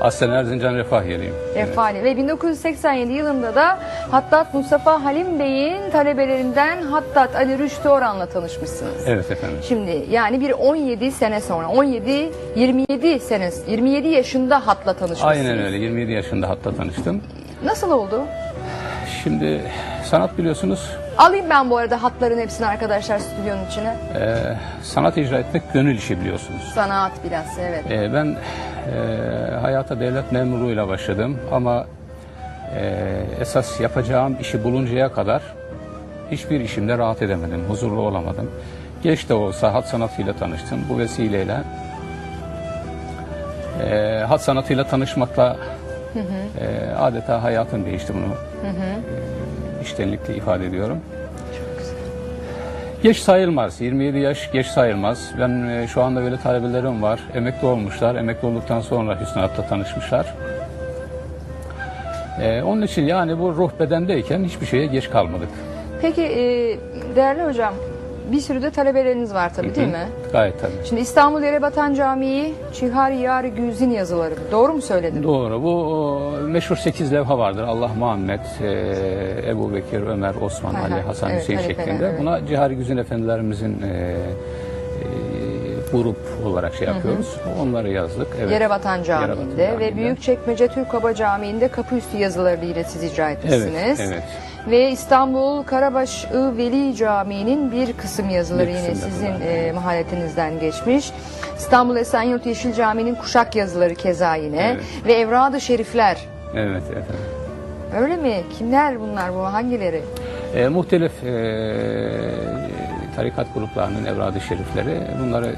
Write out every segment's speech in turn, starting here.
Aslen Erzincan Refahiyeliyim. Refahli ve 1987 yılında da Hattat Mustafa Halim Bey'in talebelerinden Hattat Ali Rüştü Oran'la tanışmışsınız. Evet efendim. Şimdi yani bir 17 sene sonra 17 27 sene 27 yaşında hatla tanışmışsınız. Aynen öyle. 27 yaşında hatta tanıştım. Nasıl oldu? Şimdi sanat biliyorsunuz Alayım ben bu arada hatların hepsini arkadaşlar stüdyonun içine. e, sanat icra etmek gönül işi biliyorsunuz. Sanat biraz evet. E, ben e, hayata devlet memurluğuyla başladım ama e, esas yapacağım işi buluncaya kadar hiçbir işimde rahat edemedim, huzurlu olamadım. Geç de olsa hat sanatıyla tanıştım. Bu vesileyle e, hat sanatıyla tanışmakla e, adeta hayatım değişti bunu. E, içtenlikle ifade ediyorum. Geç sayılmaz. 27 yaş geç sayılmaz. Ben e, şu anda böyle talebelerim var. Emekli olmuşlar. Emekli olduktan sonra Hüsnü Hat'ta tanışmışlar. E, onun için yani bu ruh bedendeyken hiçbir şeye geç kalmadık. Peki e, değerli hocam bir sürü de talebeleriniz var tabii değil mi? Gayet tabii. Şimdi İstanbul Yerebatan Camii Çihar Yar Güzin yazıları. Doğru mu söyledim? Doğru. Bu o, meşhur 8 levha vardır. Allah Muhammed, e, Ebu Bekir, Ömer, Osman, Hay Ali. Hasan, Evet, Hüseyin halifeler, şeklinde. evet. Buna Cihari Güzin Efendilerimizin e, e, grup olarak şey yapıyoruz. Onları yazdık. Evet. Yerebatan Camii'nde Yerebatan ve Camii'nde. Büyükçekmece Türkova Camii'nde kapı üstü yazılarını yine siz icra etmişsiniz. Evet, evet. Ve İstanbul Karabaş I Veli Camii'nin bir kısım yazıları Bir yine sizin e, maharetinizden geçmiş. İstanbul Esenyurt Yeşil Camii'nin kuşak yazıları keza yine. Evet. Ve Evrad-ı Şerifler. Evet efendim. Öyle mi? Kimler bunlar bu? Hangileri? E, muhtelif e, tarikat gruplarının evradı şerifleri bunları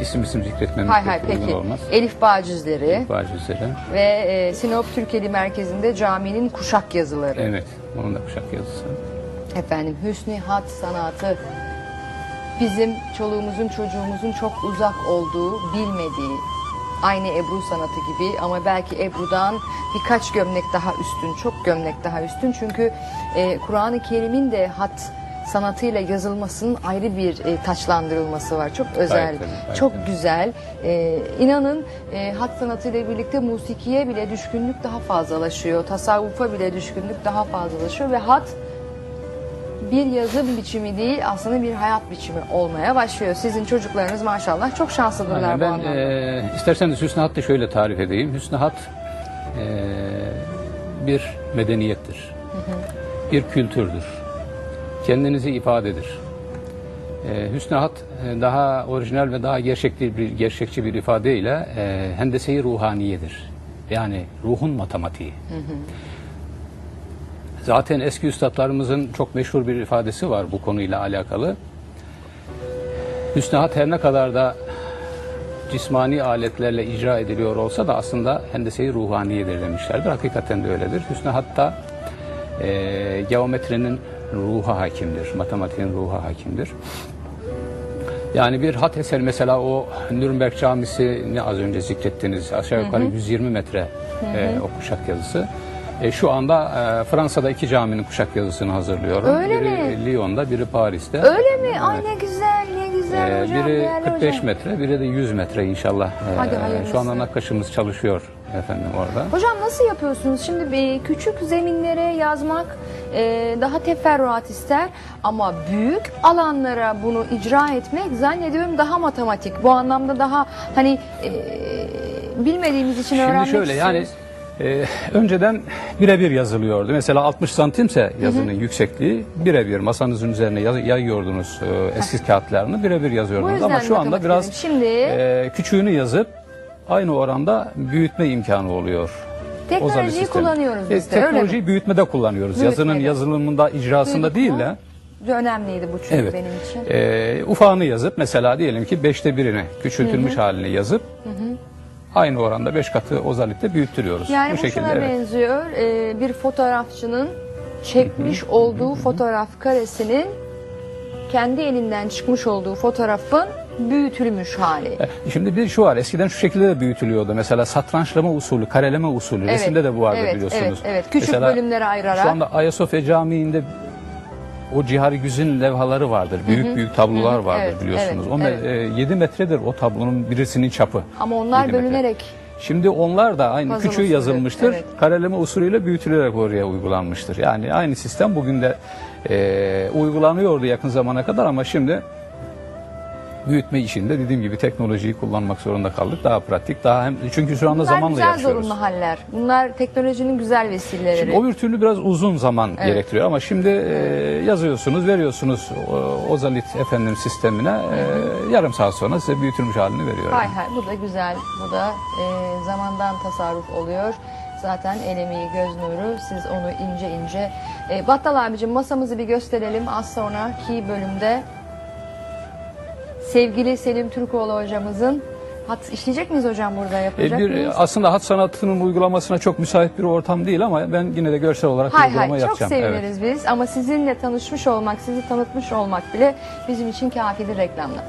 isim isim zikretmemek Hay hay peki. olmaz. Elif Bağcüzleri Bazı üzere. ve e, Sinop Türkeli Merkezi'nde caminin kuşak yazıları. Evet. Onun da kuşak yazısı. Efendim hüsnü hat sanatı bizim çoluğumuzun çocuğumuzun çok uzak olduğu, bilmediği aynı Ebru sanatı gibi ama belki Ebru'dan birkaç gömlek daha üstün, çok gömlek daha üstün. Çünkü e, Kur'an-ı Kerim'in de hat sanatıyla yazılmasının ayrı bir e, taçlandırılması var. Çok özel, tabii, gayet çok tabii. güzel. E, inanın e, hat sanatıyla birlikte musikiye bile düşkünlük daha fazlalaşıyor. Tasavvufa bile düşkünlük daha fazlalaşıyor ve hat bir yazım biçimi değil aslında bir hayat biçimi olmaya başlıyor. Sizin çocuklarınız maşallah çok şanslıdırlar bu Ben anlamda. e, isterseniz Hüsnü Hat'ı şöyle tarif edeyim. Hüsnü Hat e, bir medeniyettir. Bir kültürdür. Kendinizi ifadedir. E, Hüsnü Hat e, daha orijinal ve daha gerçekçi bir, gerçekçi bir ifadeyle e, hendese-i ruhaniyedir. Yani ruhun matematiği. Zaten eski üstadlarımızın çok meşhur bir ifadesi var bu konuyla alakalı. Hüsnü Hat her ne kadar da cismani aletlerle icra ediliyor olsa da aslında hendese-i ruhaniyedir demişlerdir. Hakikaten de öyledir. Hüsnü hatta e, geometrinin ruha hakimdir, matematiğin ruha hakimdir. Yani bir hat eseri mesela o Nürnberg Camisi'ni az önce zikrettiniz. Aşağı yukarı 120 metre e, o kuşak yazısı. E, şu anda e, Fransa'da iki caminin kuşak yazısını hazırlıyorum. Öyle biri mi? Lyon'da, biri Paris'te. Öyle mi? Evet. Ay ne güzel, ne güzel Ee, hocam, biri değerli 45 hocam. metre, biri de 100 metre inşallah. Ee, Hadi hayırlısı. şu anda nakkaşımız çalışıyor efendim orada. Hocam nasıl yapıyorsunuz? Şimdi bir küçük zeminlere yazmak e, daha teferruat ister ama büyük alanlara bunu icra etmek zannediyorum daha matematik. Bu anlamda daha hani e, bilmediğimiz için öğrenmek Şimdi şöyle yani istiyoruz. e, önceden birebir yazılıyordu. Mesela 60 santimse yazının yüksekliği birebir masanızın üzerine yaz- yayıyordunuz e, eski kağıtlarını birebir yazıyordunuz. Ama şu anda biraz. Şimdi e, küçüğünü yazıp aynı oranda büyütme imkanı oluyor. Teknolojiyi kullanıyoruz E, biz de, öyle mi? Teknolojiyi büyütmede kullanıyoruz. Büyütmede. Yazının yazılımında, icrasında Duyduk değil de. önemliydi bu çünkü Evet. benim için. Ee, ufağını yazıp mesela diyelim ki beşte birini küçültülmüş halini yazıp aynı oranda beş katı ozalitte büyüttürüyoruz. Yani bu, bu şekilde şuna evet. benziyor. e, bir fotoğrafçının çekmiş olduğu fotoğraf karesinin kendi elinden çıkmış olduğu fotoğrafın büyütülmüş hali. E, Şimdi bir şu var eskiden şu şekilde de büyütülüyordu. Mesela satrançlama usulü, kareleme usulü Evet, resimde de bu vardı evet, biliyorsunuz. evet, evet. Küçük Mesela bölümlere ayırarak. Şu anda Ayasofya Camii'nde o Cihari Güzin levhaları vardır. Büyük büyük tablolar vardır Evet, biliyorsunuz. evet, o evet. 7 metredir o tablonun birisinin çapı. Ama onlar metre. bölünerek Şimdi onlar da aynı Puzzle küçüğü usulü, yazılmıştır. evet. Kareleme usulüyle büyütülerek oraya uygulanmıştır. Yani aynı sistem bugün de e, uygulanıyordu yakın zamana kadar ama şimdi büyütme işinde dediğim gibi teknolojiyi kullanmak zorunda kaldık. Daha pratik, daha hem çünkü şu anda Bunlar zamanla güzel yaşıyoruz. zorunlu haller. Bunlar teknolojinin güzel vesileleri. Şimdi o bir türlü biraz uzun zaman gerektiriyor ama şimdi e, yazıyorsunuz, veriyorsunuz o, Ozalit efendim sistemine e, yarım saat sonra size büyütülmüş halini veriyor. Hay hay bu da güzel. Bu da e, zamandan tasarruf oluyor. Zaten el emeği göz nuru. Siz onu ince ince. E, Battal abicim masamızı bir gösterelim. Az sonraki bölümde sevgili Selim Türkoğlu hocamızın Hat işleyecek miyiz hocam burada e, yapacak e bir, mıyız? Aslında hat sanatının uygulamasına çok müsait bir ortam değil ama ben yine de görsel olarak hay uygulama hay, yapacağım. Çok seviniriz evet. biz ama sizinle tanışmış olmak, sizi tanıtmış olmak bile bizim için kafidir reklamlar.